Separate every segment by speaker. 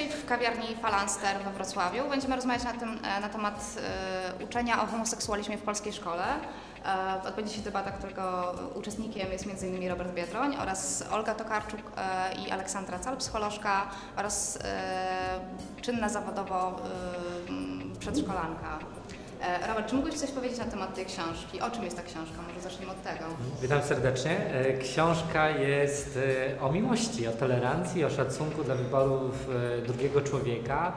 Speaker 1: Dzisiaj w kawiarni Falanster we Wrocławiu będziemy rozmawiać na, tym, e, na temat e, uczenia o homoseksualizmie w polskiej szkole. E, Odbędzie się debata, którego uczestnikiem jest m.in. Robert Biedroń oraz Olga Tokarczuk i Aleksandra Cal, psycholożka oraz czynna zawodowo przedszkolanka. E, Robert, czy mógłbyś coś powiedzieć na temat tej książki? O czym jest ta książka? Może zacznijmy od tego.
Speaker 2: Witam serdecznie. E, Książka jest e, o miłości, o tolerancji, o szacunku dla wyborów drugiego człowieka.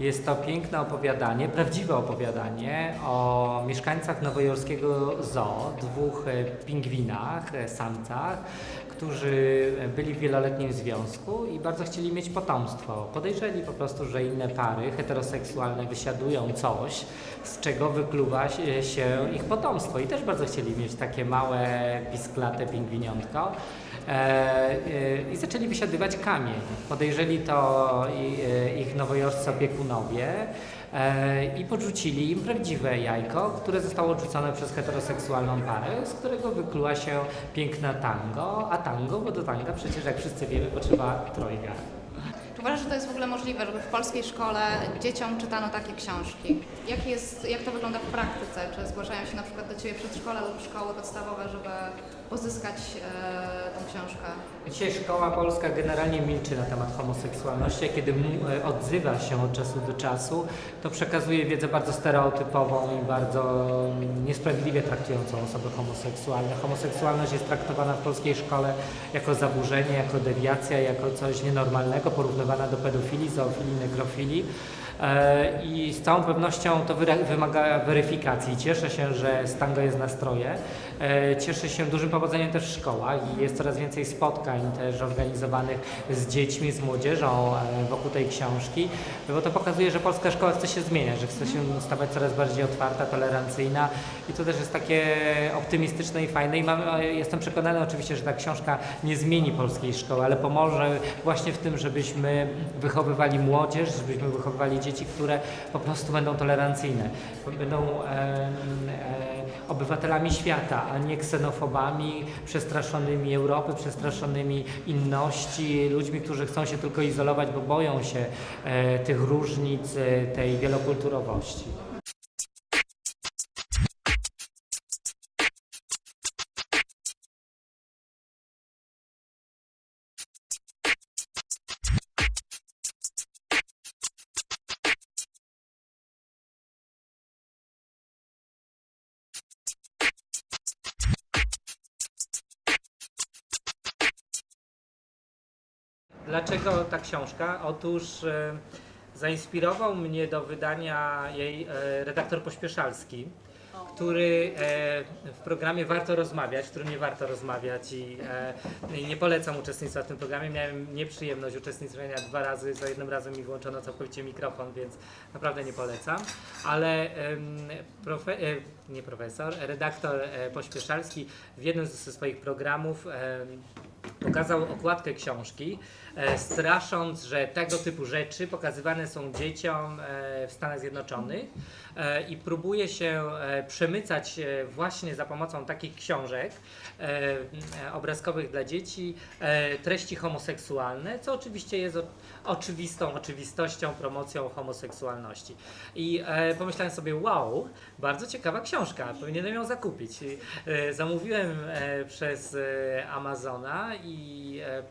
Speaker 2: Jest to piękne opowiadanie, prawdziwe opowiadanie o mieszkańcach nowojorskiego zoo, dwóch e, pingwinach, e, samcach, którzy byli w wieloletnim związku i bardzo chcieli mieć potomstwo. Podejrzeli po prostu, że inne pary heteroseksualne wysiadują coś, z czego wykluwa się ich potomstwo. I też bardzo chcieli mieć takie małe, pisklate pingwiniątko. E, e, I zaczęli wysiadywać kamień. Podejrzeli to e, ich nowojorscy opiekunowie i podrzucili im prawdziwe jajko, które zostało odrzucone przez heteroseksualną parę, z którego wykluła się piękna tango, a tango, bo do tanga przecież jak wszyscy wiemy potrzeba trojga.
Speaker 1: Czy uważasz, że to jest w ogóle możliwe, żeby w polskiej szkole dzieciom czytano takie książki? Jak, jest, jak to wygląda w praktyce? Czy zgłaszają się na przykład do Ciebie przedszkola lub szkoły podstawowe, żeby pozyskać e, tą książkę?
Speaker 2: Dzisiaj szkoła polska generalnie milczy na temat homoseksualności, a kiedy e, odzywa się od czasu do czasu, to przekazuje wiedzę bardzo stereotypową i bardzo niesprawiedliwie traktującą osoby homoseksualne. Homoseksualność jest traktowana w polskiej szkole jako zaburzenie, jako dewiacja, jako coś nienormalnego, porównywana do pedofilii, zoofilii, nekrofilii. E, I z całą pewnością to wymaga weryfikacji. Cieszę się, że Stango jest na stroje. E, Cieszę się dużym powodzeniem też w szkołach i jest coraz więcej spotkań też organizowanych z dziećmi, z młodzieżą e, wokół tej książki, bo to pokazuje, że polska szkoła chce się zmieniać, że chce się stawać coraz bardziej otwarta, tolerancyjna i to też jest takie optymistyczne i fajne i mam, jestem przekonany oczywiście, że ta książka nie zmieni polskiej szkoły, ale pomoże właśnie w tym, żebyśmy wychowywali młodzież, żebyśmy wychowywali dzieci, które po prostu będą tolerancyjne, będą obywatelami świata, a nie ksenofobami, przestraszonymi Europy, przestraszonymi inności, ludźmi, którzy chcą się tylko izolować, bo boją się e, tych różnic, e, tej wielokulturowości. Dlaczego ta książka? Otóż e, zainspirował mnie do wydania jej e, redaktor Pośpieszalski, który e, w programie Warto Rozmawiać, w którym nie warto rozmawiać i, nie polecam uczestnictwa w tym programie. Miałem nieprzyjemność uczestniczenia dwa razy, za jednym razem mi włączono całkowicie mikrofon, więc naprawdę nie polecam. Ale profe, nie profesor, redaktor Pośpieszalski w jednym ze swoich programów pokazał okładkę książki, e, strasząc, że tego typu rzeczy pokazywane są dzieciom e, w Stanach Zjednoczonych e, i próbuje się przemycać właśnie za pomocą takich książek obrazkowych dla dzieci treści homoseksualne, co oczywiście jest oczywistą oczywistością promocją homoseksualności. I pomyślałem sobie, wow, bardzo ciekawa książka, powinienem ją zakupić. Zamówiłem przez Amazona i e,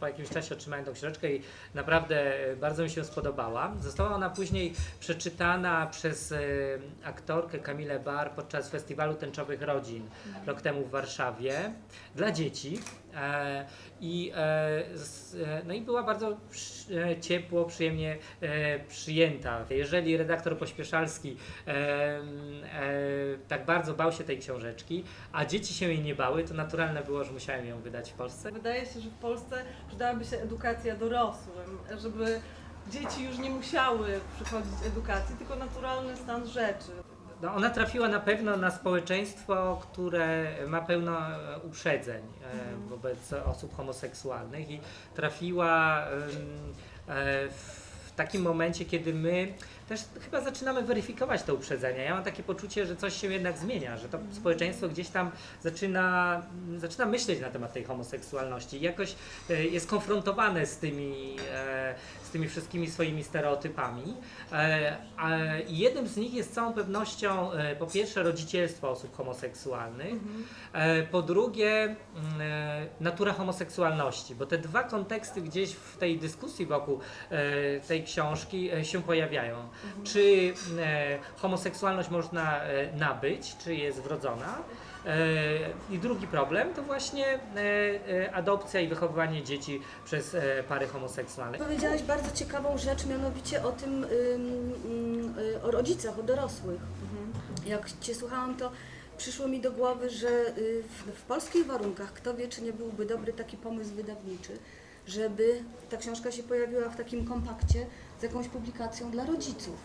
Speaker 2: po jakimś czasie otrzymałem tą książeczkę i naprawdę e, bardzo mi się spodobała. Została ona później przeczytana przez e, aktorkę Kamilę Bar podczas Festiwalu Tęczowych Rodzin rok temu w Warszawie dla dzieci. E, I, e, e, no i była bardzo ciepło, przyjemnie przyjęta. Jeżeli redaktor Pośpieszalski tak bardzo bał się tej książeczki, a dzieci się jej nie bały, to naturalne było, że musiałem ją wydać w Polsce.
Speaker 3: Wydaje się, że w Polsce przydałaby się edukacja dorosłym, żeby dzieci już nie musiały przychodzić edukacji, tylko naturalny stan rzeczy.
Speaker 2: No, ona trafiła na pewno na społeczeństwo, które ma pełno e, uprzedzeń e, wobec osób homoseksualnych i trafiła e, w takim momencie, kiedy my też chyba zaczynamy weryfikować te uprzedzenia. Ja mam takie poczucie, że coś się jednak zmienia, że to społeczeństwo gdzieś tam zaczyna, zaczyna myśleć na temat tej homoseksualności. Jakoś jest konfrontowane z tymi, z tymi wszystkimi swoimi stereotypami. E, a jednym z nich jest z całą pewnością e, po pierwsze rodzicielstwo osób homoseksualnych, e, po drugie mm, natura homoseksualności, bo te dwa konteksty gdzieś w tej dyskusji wokół tej książki się pojawiają. Czy e, homoseksualność można nabyć, czy jest wrodzona? E, I drugi problem to właśnie e, e, adopcja i wychowywanie dzieci przez pary homoseksualne.
Speaker 4: Powiedziałaś bardzo ciekawą rzecz, mianowicie o tym, ym, ym, o rodzicach, o dorosłych. Jak Cię słuchałam, to przyszło mi do głowy, że y, w, w polskich warunkach, kto wie, czy nie byłby dobry taki pomysł wydawniczy, żeby ta książka się pojawiła w takim kompakcie z jakąś publikacją dla rodziców.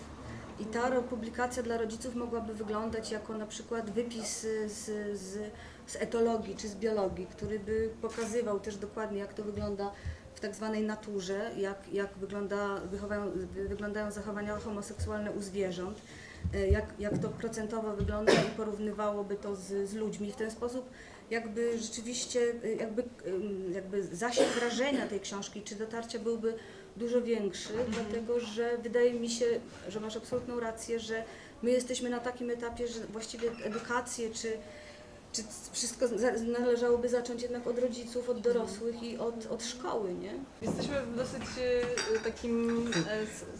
Speaker 4: I ta publikacja dla rodziców mogłaby wyglądać jako na przykład wypis y, z, z, z etologii czy z biologii, który by pokazywał też dokładnie, jak to wygląda w tak zwanej naturze, jak, jak wygląda, wyglądają zachowania homoseksualne u zwierząt, y, jak, jak to procentowo wygląda i porównywałoby to z, z ludźmi. W ten sposób jakby rzeczywiście y, jakby, jakby zasięg wrażenia tej książki czy dotarcia byłby dużo większy, dlatego że wydaje mi się, że masz absolutną rację, że my jesteśmy na takim etapie, że właściwie edukację czy, czy wszystko należałoby zacząć jednak od rodziców, od dorosłych i od, od szkoły, nie?
Speaker 3: Jesteśmy w dosyć e, takim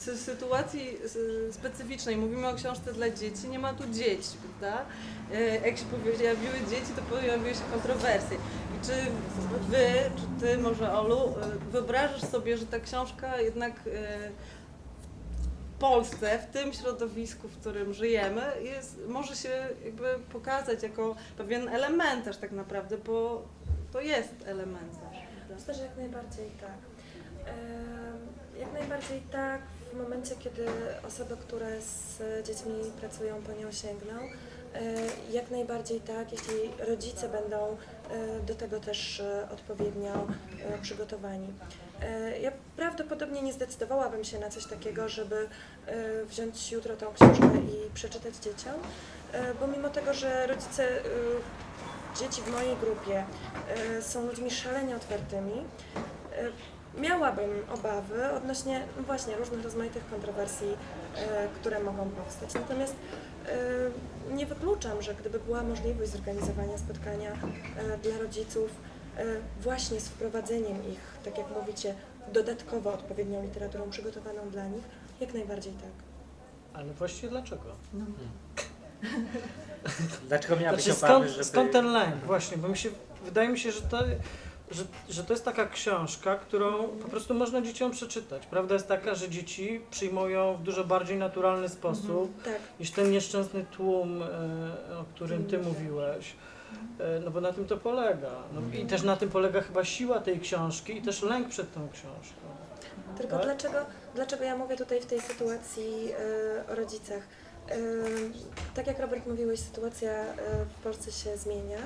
Speaker 3: e, sytuacji specyficznej. Mówimy o książce dla dzieci, nie ma tu dzieci, prawda? E, Jak się pojawiły dzieci, to pojawiły się kontrowersje. I czy wy, czy ty, może Olu, wyobrażasz sobie, że ta książka jednak Polsce, w tym środowisku, w którym żyjemy, jest, może się jakby pokazać jako pewien elementarz tak naprawdę, bo to jest elementarz.
Speaker 5: Myślę, że jak najbardziej tak. Jak najbardziej tak w momencie, kiedy osoby, które z dziećmi pracują, po nią sięgną. E, Jak najbardziej tak, jeśli rodzice będą do tego też e, odpowiednio e, przygotowani. E, Ja prawdopodobnie nie zdecydowałabym się na coś takiego, żeby e, wziąć jutro tą książkę i przeczytać dzieciom, e, bo mimo tego, że rodzice e, dzieci w mojej grupie e, są ludźmi szalenie otwartymi, e, miałabym obawy odnośnie no właśnie różnych rozmaitych kontrowersji, e, które mogą powstać. Natomiast e, nie wykluczam, że gdyby była możliwość zorganizowania spotkania e, dla rodziców e, właśnie z wprowadzeniem ich, tak jak mówicie, dodatkowo odpowiednią literaturą przygotowaną dla nich, jak najbardziej tak.
Speaker 6: Ale właściwie dlaczego?
Speaker 2: Dlaczego miałabyś
Speaker 6: Znaczy,
Speaker 2: obawy,
Speaker 6: skąd,
Speaker 2: żeby...
Speaker 6: skąd ten lęk? Właśnie, bo mi się, wydaje mi się, że to, że, że to jest taka książka, którą po prostu można dzieciom przeczytać. Prawda jest taka, że dzieci przyjmują w dużo bardziej naturalny sposób
Speaker 5: Tak.
Speaker 6: niż ten nieszczęsny tłum, e, o którym ty mówiłeś. E, No bo na tym to polega. No, I też na tym polega chyba siła tej książki i też lęk przed tą książką.
Speaker 5: Tylko
Speaker 6: Tak?
Speaker 5: dlaczego, dlaczego ja mówię tutaj w tej sytuacji e, o rodzicach? Tak jak Robert mówiłeś, sytuacja w Polsce się zmienia.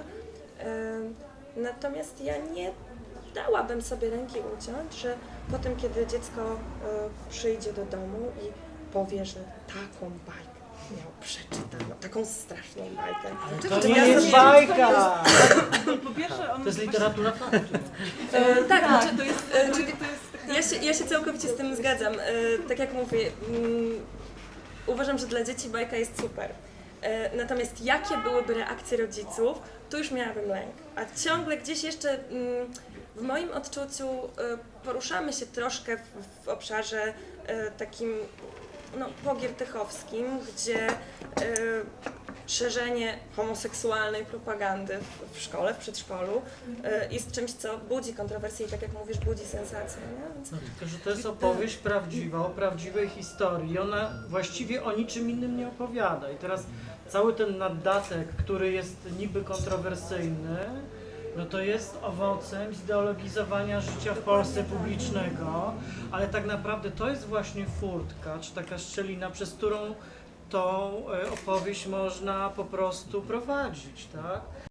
Speaker 5: E, natomiast ja nie dałabym sobie ręki uciąć, że po tym, kiedy dziecko e, przyjdzie do domu i powie, że taką bajkę miał przeczytaną, taką straszną bajkę.
Speaker 6: To
Speaker 5: Czy
Speaker 6: nie
Speaker 5: ja
Speaker 6: jest bajka!
Speaker 3: Po pierwsze, on
Speaker 6: To jest literatura faktu.
Speaker 5: E, tak,
Speaker 3: Tak, to jest,
Speaker 5: E,
Speaker 3: to
Speaker 5: czy-
Speaker 3: jest, to jest
Speaker 5: Ja się, ja się całkowicie z tym zgadzam. E, tak jak mówię, mm, uważam, że dla dzieci bajka jest super. E, natomiast jakie byłyby reakcje rodziców, tu już miałabym lęk. A ciągle gdzieś jeszcze mm, w moim odczuciu e, poruszamy się troszkę w, obszarze e, takim no, pogiertychowskim, gdzie szerzenie homoseksualnej propagandy w, szkole, w przedszkolu e, jest czymś, co budzi kontrowersje i tak jak mówisz, budzi sensację. Nie? Więc
Speaker 6: No, tylko, że to jest opowieść prawdziwa, o prawdziwej historii. Ona właściwie o niczym innym nie opowiada. I teraz cały ten naddatek, który jest niby kontrowersyjny, no to jest owocem zideologizowania życia w Polsce publicznego, ale tak naprawdę to jest właśnie furtka, czy taka szczelina, przez którą tą e, opowieść można po prostu prowadzić, tak?